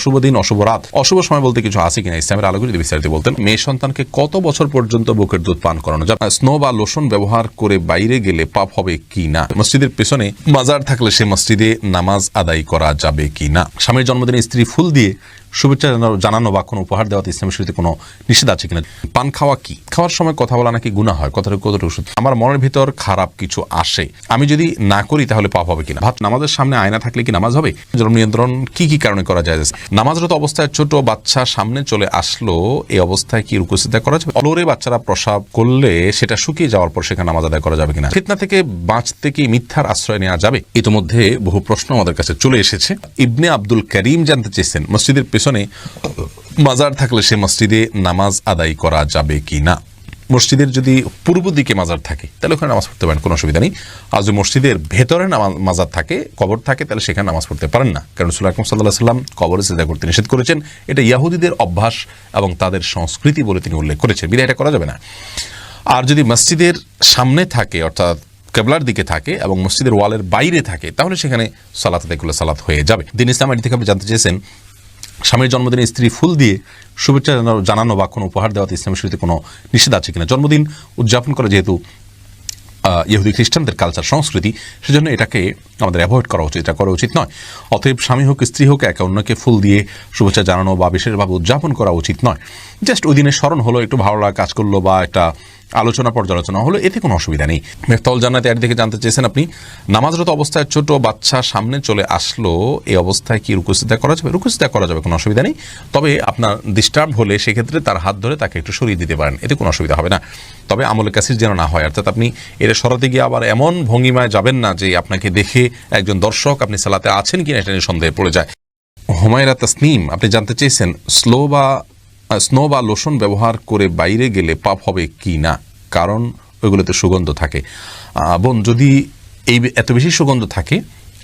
অশুভ দিন, অশুভ রাত। অশুভ সময় বলতে কিছু আছে কিনা ইসলামের যদি বিস্তারিত বলতেন। মেয়ে সন্তানকে কত বছর পর্যন্ত বুকের দুধ পান করানো যাবে স্নো বা লোশন ব্যবহার করে বাইরে গেলে পাপ হবে কি না? মসজিদের পেছনে মাজার থাকলে সে মসজিদে নামাজ আদায় করা যাবে কি না? স্বামীর জন্মদিনে স্ত্রী ফুল দিয়ে শুভেচ্ছা জানানো- বা কোনো উপহার দেওয়াতে ইসলামের শরীরে কোনো নিষেধ আছে কিনা? পান খাওয়া কি? খাওয়ার সময় কথা বলা নাকি গুণা হয়? কথাটা কতটুকু সত্যি? আমার মনের ভিতর খারাপ কিছু আসে। আমি যদি না করি তাহলে পাপ হবে কিনা? ভাত নামাজের সামনে আয়না থাকলে কি নামাজ হবে? জন্ম নিয়ন্ত্রণ কি কি কারণে করা যায়? নামাজরত অবস্থায় ছোট বাচ্চা সামনে চলে আসলো এই অবস্থায় কি রুকুসিদা করা যাবে? অলরে বাচ্চারা প্রসাব করলে সেটা শুকিয়ে যাওয়ার পর সেখানে নামাজ আদায় করা যাবে কিনা? ফিতনা থেকে বাঁচতে কি মিথ্যার আশ্রয় নেওয়া যাবে? ইতিমধ্যে বহু প্রশ্ন আমাদের কাছে চলে এসেছে। ইবনে আব্দুল করিম জানতে চেয়েছেন। মসজিদের পেছনে মাজার থাকলে সে মসজিদে নামাজ আদায় করা যাবে কি না? মসজিদের যদি পূর্ব দিকে মাজার থাকে, তাহলে ওখানে নামাজ পড়তে পারেন, কোনো অসুবিধা নেই। আর যদি মসজিদের ভেতরে মাজার থাকে, কবর থাকে, তাহলে সেখানে নামাজ পড়তে পারেন না। কারণ সুল্লাহ আকরম সাল্লাহ সাল্লাম কবরে সেজা করতে নিষেধ করেছেন। এটা ইয়াহুদিদের অভ্যাস এবং তাদের সংস্কৃতি বলে তিনি উল্লেখ করেছেন। বিদায়, এটা করা যাবে না। আর যদি মসজিদের সামনে থাকে, অর্থাৎ কেবলার দিকে থাকে এবং মসজিদের ওয়ালের বাইরে থাকে, তাহলে সেখানে সালাত সালাত হয়ে যাবে। দিন ইসলাম আইডি থেকে আপনি জানতে চেয়েছেন স্বামীর জন্মদিনে স্ত্রী ফুল দিয়ে শুভেচ্ছা জানানো- বা কোনো উপহার দেওয়াতে ইসলামের শরীরে কোনো নিষেধ আছে কিনা? জন্মদিন উদযাপন করা যেহেতু ইহুদি খ্রিস্টানদের কালচার সংস্কৃতি, সেজন্য এটাকে আমাদের অ্যাভয়েড করা উচিত। এটা করা উচিত নয়। অতএব স্বামী হোক, স্ত্রী হোক, একে অন্যকে ফুল দিয়ে শুভেচ্ছা জানানো বা বিশেষভাবে উদযাপন করা উচিত নয়। জাস্ট ওই দিনের স্মরণ হলো, একটু ভালো লাগা কাজ করল বা একটা আলোচনা, পর্যালোচনা হলো, এতে কোনো অসুবিধা নেই। মেহতাউল জান্নাতে এর দিকে জানতে চেয়েছেন আপনি, নামাজরত অবস্থায় ছোট বাচ্চা সামনে চলে আসলো, এই অবস্থায় কি রুকুসিদা করা যাবে? রুকুসিদা করা যাবে, কোনো অসুবিধা নেই। তবে আপনার ডিস্টার্ব হলে সেক্ষেত্রে তার হাত ধরে তাকে একটু সরিয়ে দিতে পারেন, এতে কোনো অসুবিধা হবে না। তবে আমলের কাছে যেন না হয়, অর্থাৎ আপনি এর সরাতে গিয়ে আবার এমন ভঙ্গিমায় যাবেন না যে আপনাকে দেখে একজন দর্শক আপনি সালাতে আছেন কিনা এটা নিয়ে সন্দেহে পড়ে যায়। হুমায়রা তাসনিম, আপনি জানতে চেয়েছেন, স্লো বা স্নো বা লোশন ব্যবহার করে বাইরে গেলে পাপ হবে কি না? কারণ ওইগুলোতে সুগন্ধ থাকে। বোন, যদি এই এত বেশি সুগন্ধ থাকে,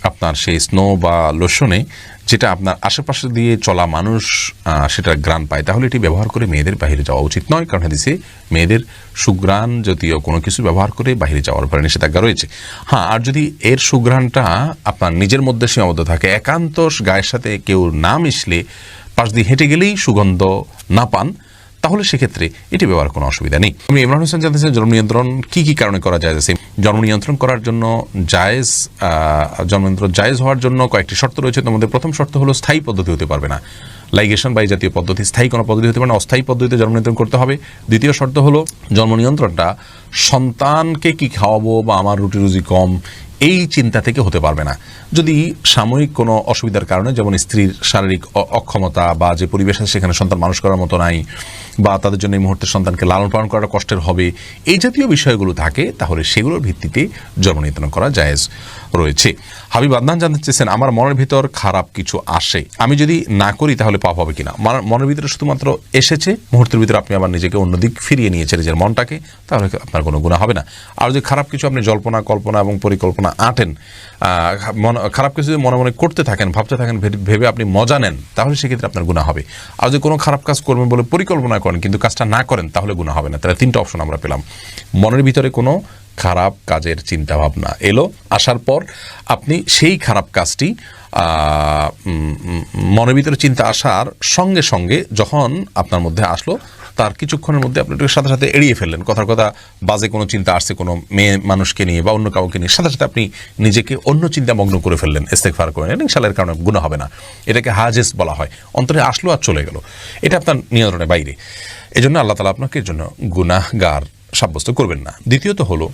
আপনার সেই স্নো বা লোশনে যেটা আপনার আশেপাশে দিয়ে চলা মানুষ সেটা গ্রান পায়, তাহলে এটি ব্যবহার করে মেয়েদের বাইরে যাওয়া উচিত নয়। কারণ হাদিসে মেয়েদের সুগ্রাণ জাতীয় কোনো কিছু ব্যবহার করে বাইরে যাওয়ার ব্যাপারে নিষেধাজ্ঞা রয়েছে। হ্যাঁ আর যদি এর সুগ্রাণটা আপনার নিজের মধ্যে সীমাবদ্ধ থাকে একান্ত গায়ের সাথে কেউ না মিশলে পাশ দিয়ে হেঁটে গেলেই সুগন্ধ না পান, তাহলে সেক্ষেত্রে এটি ব্যবহার কোনো অসুবিধা নেই। আমি ইমরান হোসেন জানতেছেন জন্ম নিয়ন্ত্রণ কী কী কারণে করা যায়? জন্ম নিয়ন্ত্রণ করার জন্য জায়েজ জন্ম নিয়ন্ত্রণ জায়েজ হওয়ার জন্য কয়েকটি শর্ত রয়েছে। মধ্যে প্রথম শর্ত হলো স্থায়ী পদ্ধতি হতে পারবে না। লাইগেশন বা এই জাতীয় পদ্ধতি, স্থায়ী কোনো পদ্ধতি হতে পারে না। অস্থায়ী পদ্ধতিতে জন্ম নিয়ন্ত্রণ করতে হবে। দ্বিতীয় শর্ত হলো জন্ম নিয়ন্ত্রণটা সন্তানকে কি খাওয়াবো বা আমার রুটি রুজি কম এই চিন্তা থেকে হতে পারবে না। যদি সাময়িক কোনো অসুবিধার কারণে, যেমন স্ত্রীর শারীরিক অক্ষমতা বা যে পরিবেশ আছে সেখানে সন্তান মানুষ করার মতো নাই, বা তাদের জন্য এই মুহূর্তে সন্তানকে লালন পালন করাটা কষ্টের হবে, এই জাতীয় বিষয়গুলো থাকে, তাহলে সেগুলোর ভিত্তিতে জন্ম নিয়ন্ত্রণ করা জায়েজ রয়েছে। হাবিব আদনান জানতে চেয়েছেন, আমার মনের ভিতর খারাপ কিছু আসে। আমি যদি না করি, তাহলে পাপ হবে কিনা? মনের ভিতরে শুধুমাত্র এসেছে, মুহূর্তের ভিতরে আপনি আবার নিজেকে অন্যদিক ফিরিয়ে নিয়েছেন নিজের মনটাকে, তাহলে আপনার কোনো গুণা হবে না। আর যদি খারাপ কিছু আপনি জল্পনা, কল্পনা এবং পরিকল্পনা আঁটেন। আহ, খারাপ কিছু যদি মনে মনে করতে থাকেন ভাবতে থাকেন ভেবে আপনি মজা নেন তাহলে সেক্ষেত্রে আপনার গুণা হবে। আর যদি কোনো খারাপ কাজ করবেন বলে পরিকল্পনা করেন কিন্তু কাজটা না করেন তাহলে গুণা হবে না। তাহলে তিনটা অপশন আমরা পেলাম। মনের ভিতরে কোনো খারাপ কাজের চিন্তা ভাবনা এলো আসার পর আপনি সেই খারাপ কাজটি মনের ভিতরে চিন্তা আসার সঙ্গে সঙ্গে যখন আপনার মধ্যে আসলো তার কিছুক্ষণের মধ্যে আপনি সাথে সাথে এড়িয়ে ফেললেন। কথার কথা বাজে কোনো চিন্তা আসছে কোনো মেয়ে মানুষকে নিয়ে বা অন্য কাউকে নিয়ে। সাথে সাথে আপনি নিজেকে অন্য চিন্তা মগ্ন করে ফেললেন ইস্তেকফার করেন এবং সালের কারণে গুণা হবে না। এটাকে হাজেস বলা হয়। অন্তরে আসলো আর চলে গেল। এটা আপনার নিয়ন্ত্রণের বাইরে। এই জন্য আল্লাহ তালা আপনাকে এর জন্য গুনাহগার সাব্যস্ত করবেন না। দ্বিতীয়ত হলো,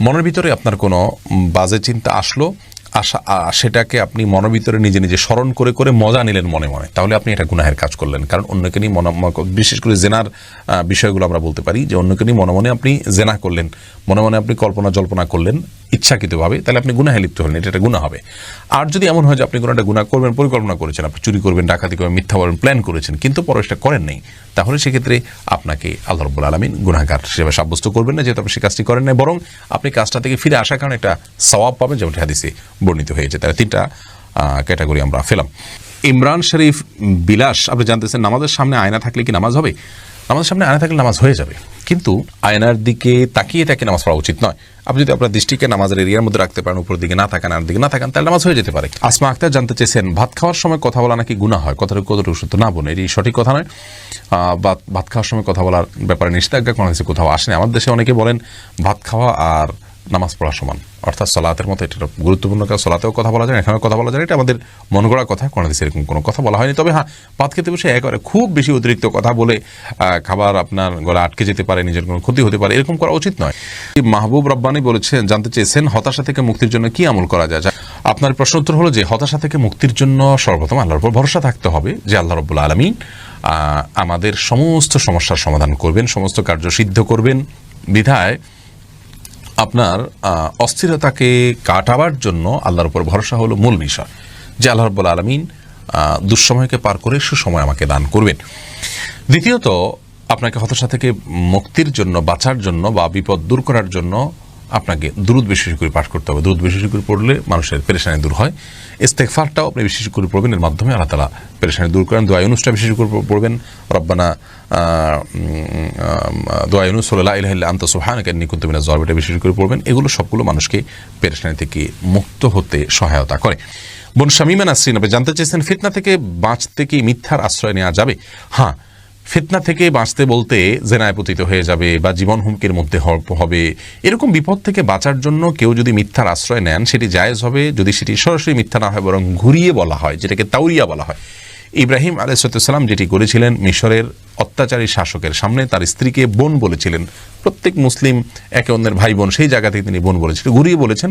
মনের ভিতরে আপনার কোনো বাজে চিন্তা আসলো আশা সেটাকে আপনি মনের ভিতরে নিজে নিজে স্মরণ করে করে মজা নিলেন মনে মনে। তাহলে আপনি এটা গুনাহের কাজ করলেন। কারণ অন্যকে নিয়ে মনে বিশেষ করে জেনার বিষয়গুলো আমরা বলতে পারি যে অন্যকে নিয়ে মনে মনে আপনি জেনা করলেন। মনে মনে আপনি কল্পনা জল্পনা করলেন। ইচ্ছাকৃতভাবে, তাহলে আপনি গুনাহে লিপ্ত হলেন, এটা একটা গুণা হবে। আর যদি এমন হয় যে আপনি একটা গুণা করবেন, পরিকল্পনা করেছেন, আপনি চুরি করবেন, ডাকাতি করবেন, মিথ্যা বলবেন প্ল্যান করেছেন, কিন্তু পরে সেটা করেন নাই, তাহলে সেক্ষেত্রে আপনাকে আল্লাহ রব্বুল আলমিন গুণাগার হিসেবে সাব্যস্ত করবেন না, যেহেতু আপনি সেই কাজটি করেন নাই, বরং আপনি কাজটা থেকে ফিরে আসার কারণে একটা সওয়াব পাবেন, যেমনটি হাদিসে বর্ণিত হয়েছে। তাহলে তিনটা ক্যাটাগরি আমরা ফেলাম ইমরান শরীফ বিলাস, আপনি জানতেছেন নামাজের সামনে আয়না থাকলে কি নামাজ হবে? নামাজের সামনে আয়না থাকলে নামাজ হয়ে যাবে। কিন্তু আয়নার দিকে তাকিয়ে তাকে নামাজ পড়া উচিত নয়। আপনি যদি আপনার দৃষ্টিকে নামাজের এরিয়ার মধ্যে রাখতে পারেন উপর দিকে না থাকেন আর দিকে না থাকেন, তাহলে নামাজ হয়ে যেতে পারে। আসমা আক্তার জানতে চেয়েছেন, ভাত খাওয়ার সময় কথা বলা নাকি গুণা হয়? কথাটা কতটুকু সত্য না বোন এটি সঠিক কথা নয়। ভাত খাওয়ার সময় কথা বলার ব্যাপারে নিষেধাজ্ঞা কোনো কোথাও আসেনি। আমাদের দেশে অনেকে বলেন, ভাত খাওয়া আর নামাজ পড়া সমান। অর্থাৎ সলাতের মতো এটা গুরুত্বপূর্ণ কাজ সলাতেও কথা বলা যায়, এখানেও কথা বলা যায়। এটা আমাদের মন গড়া কথা। কোনো দেশে এরকম কোনো কথা বলা হয়নি। তবে হ্যাঁ পাত খেতে বসে একবারে খুব বেশি অতিরিক্ত কথা বলে খাবার আপনার গলা আটকে যেতে পারে, নিজের কোনো ক্ষতি হতে পারে, এরকম করা উচিত নয়। মাহবুব রব্বানি বলেছেন, জানতে চেয়েছেন, হতাশা থেকে মুক্তির জন্য কি আমল করা যায়? আপনার প্রশ্ন উত্তর হলো যে, হতাশা থেকে মুক্তির জন্য সর্বপ্রথম আল্লাহর উপর ভরসা থাকতে হবে যে, আল্লাহ রব্বুল আলমিন আমাদের সমস্ত সমস্যার সমাধান করবেন, সমস্ত কার্য সিদ্ধ করবেন। বিধায় আপনার অস্থিরতাকে কাটাবার জন্য আল্লাহর উপর ভরসা হলো মূল বিষয় যে আল্লাহ রব্বুল আলমিন দুঃসময়কে পার করে সুসময় আমাকে দান করবেন। দ্বিতীয়ত, আপনাকে হতাশা থেকে মুক্তির জন্য, বাঁচার জন্য বা বিপদ দূর করার জন্য আপনাকে দ্রুত বিশেষ করে পাঠ করতে হবে। দ্রুত বিশেষ করে পড়লে মানুষের পেরেশানি দূর হয়। ইস্তেকফারটাও আপনি বিশেষ করে পড়বেন। এর মাধ্যমে আল্লাহ তালা পেরেশানি দূর করেন। দোয়া ইউনুসটা বিশেষ করে পড়বেন। রব্বানা দোয়া ইউনুস সাল্লাহ ইলাহিল্লা আন্ত সুহানাকে নিকুন্তমিনা জরবেটা বিশেষ করে পড়বেন। এগুলো সবগুলো মানুষকে পেরেশানি থেকে মুক্ত হতে সহায়তা করে। বোন শামিমা নাসরিন, আপনি জানতে চেয়েছেন, ফিতনা থেকে বাঁচতে কি মিথ্যার আশ্রয় নেওয়া যাবে? হ্যাঁ ফিতনা থেকে বাঁচতে বলতে জেনায় পতিত হয়ে যাবে বা জীবন হুমকির মধ্যে হবে এরকম বিপদ থেকে বাঁচার জন্য কেউ যদি মিথ্যার আশ্রয় নেন, সেটি জায়েজ হবে যদি সেটি সরাসরি মিথ্যা না হয়, বরং ঘুরিয়ে বলা হয়, যেটাকে তাউরিয়া বলা হয়। ইব্রাহিম আলাইসালাম যেটি করেছিলেন, মিশরের অত্যাচারী শাসকের সামনে তার স্ত্রীকে বোন বলেছিলেন। প্রত্যেক মুসলিম একে অন্যের ভাই বোন সেই জায়গা থেকে তিনি বোন বলেছিলেন। ঘুরিয়ে বলেছেন,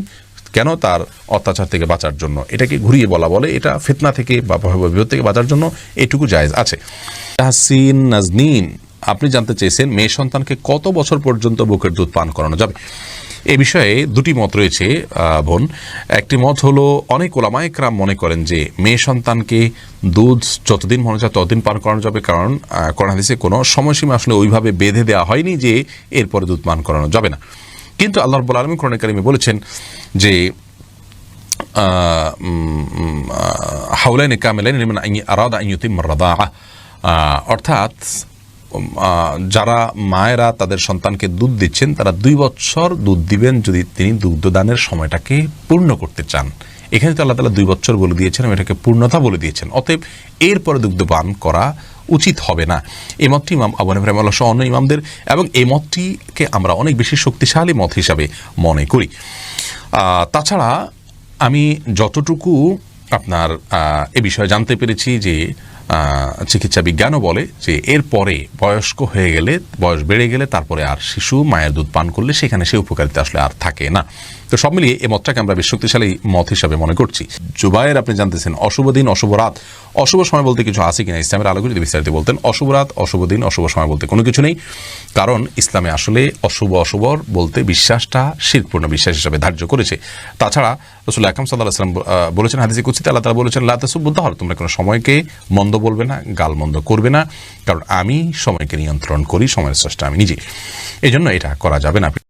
কেন তার অত্যাচার থেকে বাঁচার জন্য? এটাকে ঘুরিয়ে বলা বলে, এটা ফিতনা থেকে বা বিপদ থেকে বাঁচার জন্য এটুকু জায়েজ আছে। তাহসিন আপনি জানতে চেয়েছেন মেয়ে সন্তানকে কত বছর পর্যন্ত বুকের দুধ পান করানো যাবে? এ বিষয়ে দুটি মত রয়েছে বোন। একটি মত হলো, অনেক ওলামায় ক্রাম মনে করেন যে মেয়ে সন্তানকে দুধ যতদিন মনে চায় ততদিন পান করানো যাবে, কারণ হাদিসে কোনো সময়সীমা আসলে ওইভাবে বেঁধে দেওয়া হয়নি যে এরপরে দুধ পান করানো যাবে না। কিন্তু আল্লাহ রব্বুল আলমী কোরআন কারিমে বলেছেন যে হাউলাইনে কামেলাইন আরাদা ইউতিম রাদা অর্থাৎ যারা মায়েরা তাদের সন্তানকে দুধ দিচ্ছেন, তারা দুই বছর দুধ দিবেন যদি তিনি দুগ্ধদানের সময়টাকে পূর্ণ করতে চান। এখানে তো আল্লাহ তালা দুই বছর বলে দিয়েছেন এবং এটাকে পূর্ণতা বলে দিয়েছেন। অতএব এরপরে দুগ্ধপান করা উচিত হবে না। এই মতটি ইমাম আবু ইব্রাহিম আল্লাহ সহ অন্য ইমামদের এবং এই মতটিকে আমরা অনেক বেশি শক্তিশালী মত হিসাবে মনে করি। তাছাড়া আমি যতটুকু আপনার এ বিষয়ে জানতে পেরেছি যে চিকিৎসা বিজ্ঞানও বলে যে এরপরে বয়স্ক হয়ে গেলে, বয়স বেড়ে গেলে তারপরে আর শিশু মায়ের দুধ পান করলে সেখানে সে উপকারিতা আসলে আর থাকে না। তো সব মিলিয়ে এই মতটাকে আমরা বেশ শক্তিশালী মত হিসাবে মনে করছি। জুবাইয়ের আপনি জানতেছেন, অশুভ দিন, অশুভ রাত। অশুভ সময় বলতে কিছু আছে কিনা? ইসলামের আলোকে যদি বিস্তারিত বলতেন, অশুভ রাত, অশুভ দিন, অশুভ সময় বলতে কোনো কিছু নেই। কারণ ইসলামে আসলে অশুভ অশুভর বলতে বিশ্বাসটা শিরপূর্ণ বিশ্বাস হিসাবে ধার্য করেছে। তাছাড়া রসুল আকরম সাল্লাহ আসলাম বলেছেন হাদিসে কুচিতে আল্লাহ তালা বলেছেন লাতাসুবুদ্ধ হর তোমরা কোনো সময়কে মন্দ বলবে না, গাল মন্দ করবে না, কারণ আমি সময়কে নিয়ন্ত্রণ করি, সময়ের স্রষ্টা আমি নিজে। এই জন্য এটা করা যাবে না